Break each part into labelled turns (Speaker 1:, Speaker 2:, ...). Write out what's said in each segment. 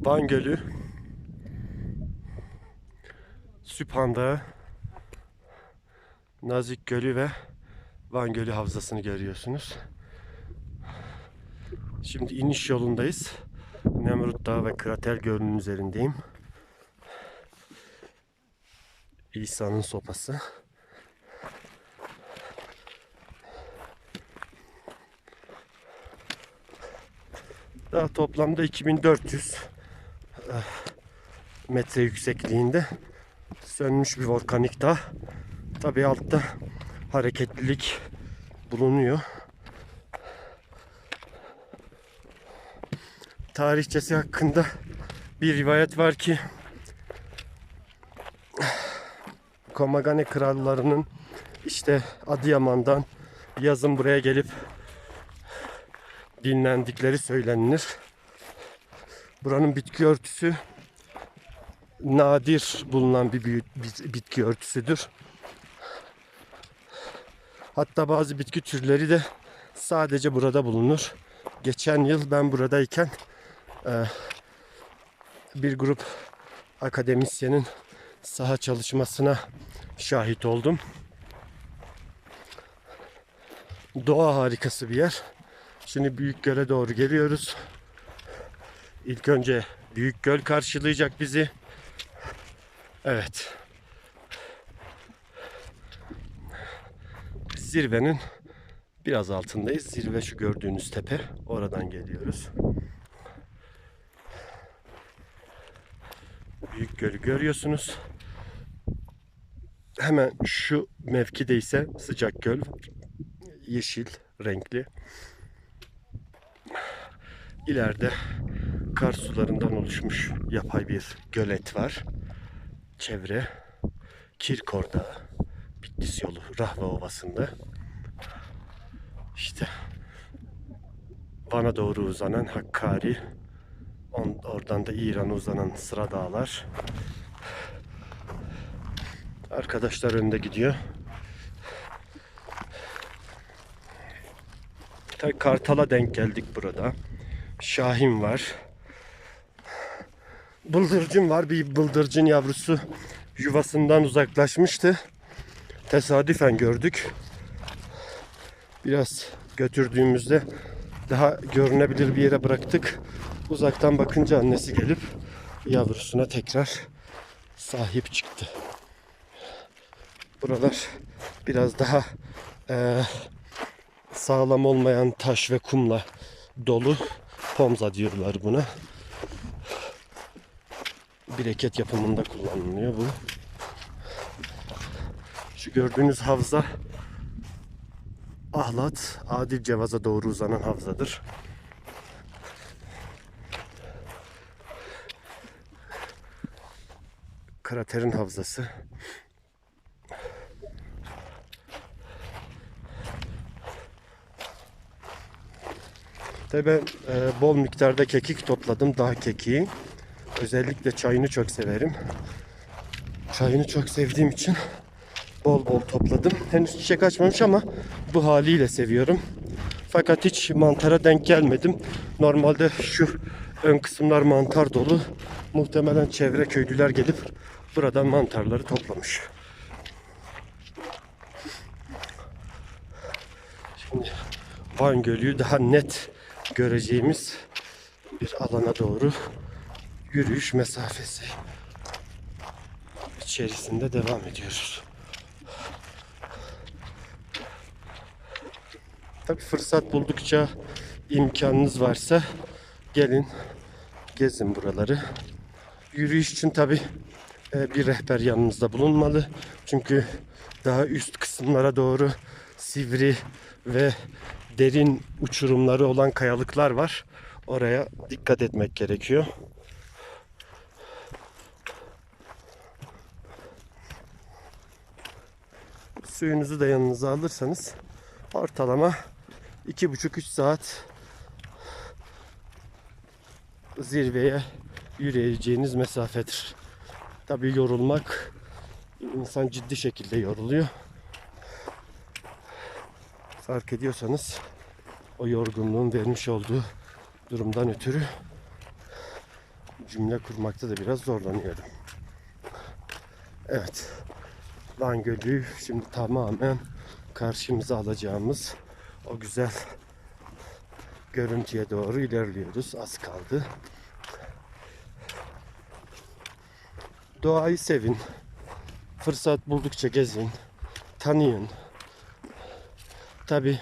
Speaker 1: Van Gölü, Süphan Dağı, Nazik Gölü ve Van Gölü Havzası'nı görüyorsunuz. Şimdi iniş yolundayız. Nemrut Dağı ve Krater Gölü'nün üzerindeyim. İsa'nın sopası. Daha toplamda 2400 eh, metre yüksekliğinde sönmüş bir volkanik dağ. Tabii altta hareketlilik bulunuyor. Tarihçesi hakkında bir rivayet var ki Komagane krallarının işte Adıyaman'dan yazın buraya gelip dinlendikleri söylenir. Buranın bitki örtüsü nadir bulunan bir bitki örtüsüdür. Hatta bazı bitki türleri de sadece burada bulunur. Geçen yıl ben buradayken e, bir grup akademisyenin saha çalışmasına şahit oldum. Doğa harikası bir yer. Şimdi Büyük Göl'e doğru geliyoruz. İlk önce Büyük Göl karşılayacak bizi. Evet. Zirvenin biraz altındayız. Zirve şu gördüğünüz tepe. Oradan geliyoruz. Büyük Göl'ü görüyorsunuz. Hemen şu mevkide ise sıcak göl. Yeşil renkli. İleride kar sularından oluşmuş yapay bir gölet var. Çevre Kirkor Dağı, Bitlis yolu Rahva Ovası'nda. İşte Van'a doğru uzanan Hakkari, on- oradan da İran'a uzanan sıra dağlar. Arkadaşlar önde gidiyor. Kartal'a denk geldik burada. Şahin var. Bıldırcın var. Bir bıldırcın yavrusu yuvasından uzaklaşmıştı. Tesadüfen gördük. Biraz götürdüğümüzde daha görünebilir bir yere bıraktık. Uzaktan bakınca annesi gelip yavrusuna tekrar sahip çıktı. Buralar biraz daha eee, sağlam olmayan taş ve kumla dolu. Pomza diyorlar buna. Bireket yapımında kullanılıyor bu. Şu gördüğünüz havza Ahlat, Adil Cevaz'a doğru uzanan havzadır. Kraterin havzası. Tabii ben e, bol miktarda kekik topladım. Dağ kekiği. Özellikle çayını çok severim. Çayını çok sevdiğim için bol bol topladım. Henüz çiçek açmamış ama bu haliyle seviyorum. Fakat hiç mantara denk gelmedim. Normalde şu ön kısımlar mantar dolu. Muhtemelen çevre köylüler gelip buradan mantarları toplamış. Şimdi Van Gölü'yü daha net göreceğimiz bir alana doğru yürüyüş mesafesi içerisinde devam ediyoruz. Tabi fırsat buldukça imkanınız varsa gelin gezin buraları. Yürüyüş için tabi bir rehber yanımızda bulunmalı. Çünkü daha üst kısımlara doğru sivri ve derin uçurumları olan kayalıklar var. Oraya dikkat etmek gerekiyor. Suyunuzu da yanınıza alırsanız ortalama 2,5-3 saat zirveye yürüyeceğiniz mesafedir. Tabii yorulmak insan ciddi şekilde yoruluyor. Fark ediyorsanız o yorgunluğun vermiş olduğu durumdan ötürü cümle kurmakta da biraz zorlanıyorum. Evet. Van Gölü şimdi tamamen karşımıza alacağımız o güzel görüntüye doğru ilerliyoruz. Az kaldı. Doğayı sevin. Fırsat buldukça gezin. Tanıyın. Tabi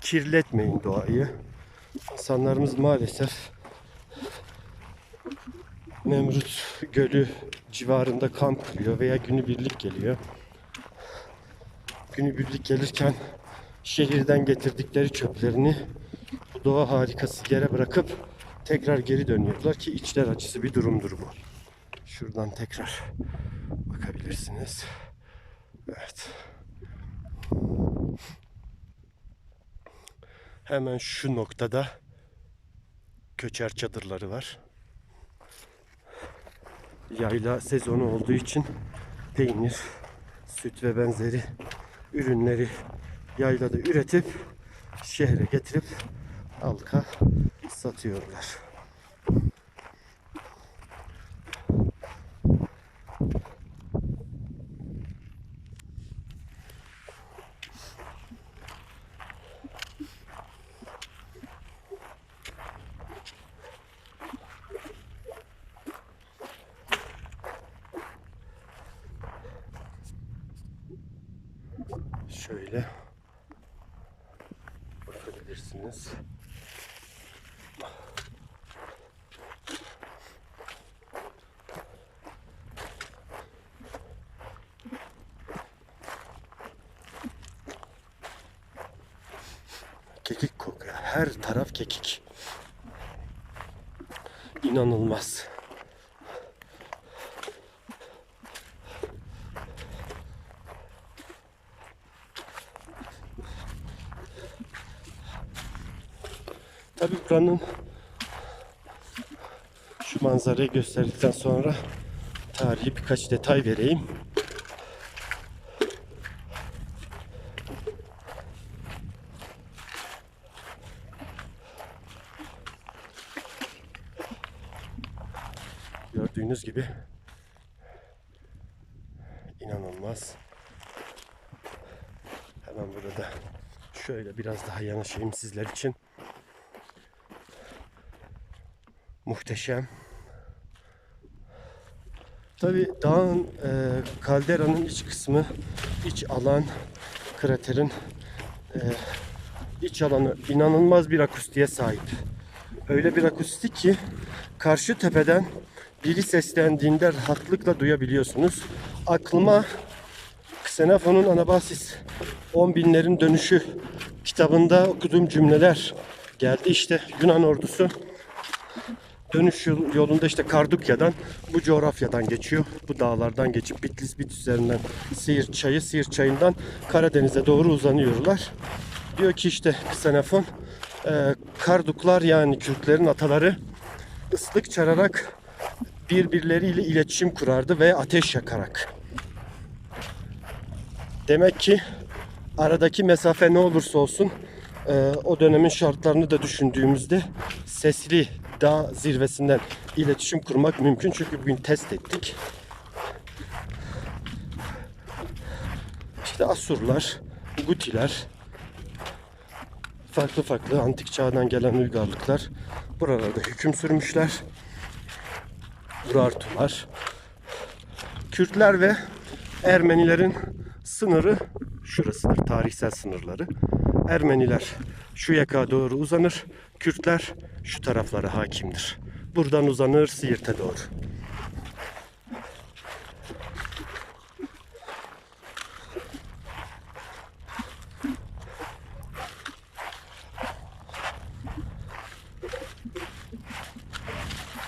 Speaker 1: kirletmeyin doğayı. İnsanlarımız maalesef Nemrut Gölü civarında kamp kuruyor veya günübirlik geliyor. Günübirlik gelirken şehirden getirdikleri çöplerini bu doğa harikası yere bırakıp tekrar geri dönüyorlar ki içler acısı bir durumdur bu. Şuradan tekrar bakabilirsiniz. Evet. Hemen şu noktada köçer çadırları var. Yayla sezonu olduğu için peynir, süt ve benzeri ürünleri yaylada üretip şehre getirip halka satıyorlar. Şöyle bakabilirsiniz. Kekik kokuyor. Her taraf kekik. İnanılmaz. Tabii buranın şu manzarayı gösterdikten sonra tarihi birkaç detay vereyim. Gördüğünüz gibi inanılmaz. Hemen burada şöyle biraz daha yanaşayım sizler için. Muhteşem. Tabi dağın e, kalderanın iç kısmı, iç alan, kraterin e, iç alanı inanılmaz bir akustiğe sahip. Öyle bir akustik ki karşı tepeden biri seslendiğinde rahatlıkla duyabiliyorsunuz. Aklıma Xenophon'un Anabasis 10 binlerin dönüşü kitabında okuduğum cümleler geldi. İşte Yunan ordusu dönüş yol- yolunda işte Kardukya'dan bu coğrafyadan geçiyor. Bu dağlardan geçip Bitlis Bit üzerinden Siirt çayı, Siirt çayından Karadeniz'e doğru uzanıyorlar. Diyor ki işte Xenofon e, Karduklar yani Kürtlerin ataları ıslık çalarak birbirleriyle iletişim kurardı ve ateş yakarak. Demek ki aradaki mesafe ne olursa olsun e, o dönemin şartlarını da düşündüğümüzde sesli dağ zirvesinden iletişim kurmak mümkün. Çünkü bugün test ettik. İşte Asurlar, Gutiler, farklı farklı antik çağdan gelen uygarlıklar buralarda hüküm sürmüşler. Urartular, Kürtler ve Ermenilerin sınırı şurasıdır, tarihsel sınırları. Ermeniler şu yaka doğru uzanır, Kürtler şu taraflara hakimdir. Buradan uzanır Siirt'e doğru.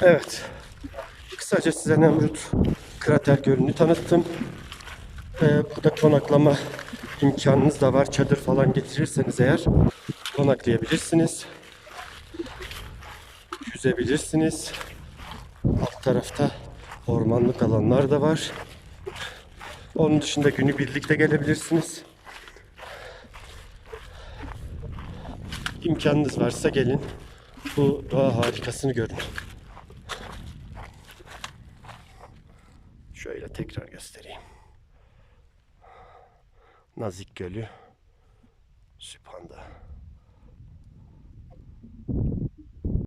Speaker 1: Evet. Kısaca size Nemrut krater gölünü tanıttım. Ee, burada konaklama imkanınız da var. Çadır falan getirirseniz eğer konaklayabilirsiniz. Yüzebilirsiniz. Alt tarafta ormanlık alanlar da var. Onun dışında günü birlikte gelebilirsiniz. İmkanınız varsa gelin. Bu doğa harikasını görün. Şöyle tekrar göstereyim. Nazik Gölü Süphan'da.